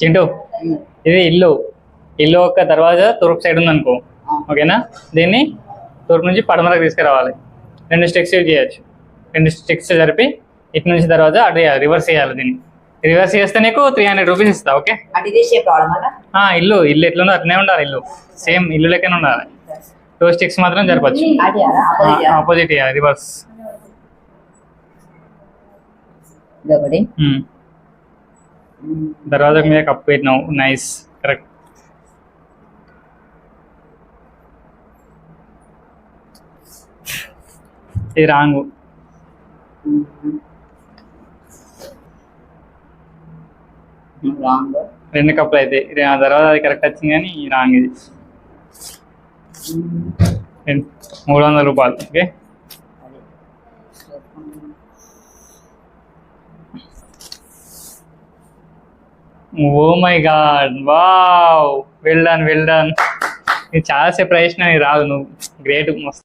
చింటూ ఇది ఇల్లు. ఇల్లు ఒక దర్వాజా తూర్పు సైడ్ ఉంది అనుకో ఓకేనా? దీన్ని తూర్పు నుంచి పడమరకు తీసుకురావాలి. రెండు స్టెక్స్ యూజ్ చేయొచ్చు. రెండు స్టెక్స్ జరిపి ఇటు నుంచి దర్వాజా అటు రివర్స్ చేయాలి దీన్ని. రివర్స్ చేస్తే నీకు త్రీ హండ్రెడ్ రూపీస్ ఇస్తా ఓకే? ఇల్లు. ఇల్లు ఎట్లుందో అట్లనే ఉండాలి ఇల్లు. సేమ్ ఇల్లు లెక్కనే ఉండాలి. టూ స్టిక్స్ మాత్రం జరపచ్చు. ఆపోజిట్ ఆపోజిట్ రివర్స్ ఇదొకటి. దర్వాజా మీద కప్పు పెట్టినావు నైస్ కరెక్ట్ ఇది రాంగు రాంగ్ రెండు కప్పులు అయితే ఇది ఆ తర్వాత అది కరెక్ట్ వచ్చింది కానీ ఈ రాంగ్ ఇది రెండు- మూడు వందల రూపాయలు okay oh my god wow well done well done ఇది చాలా సేపు ప్రయత్నం రాదు నువ్వు. గ్రేట్ మస్తు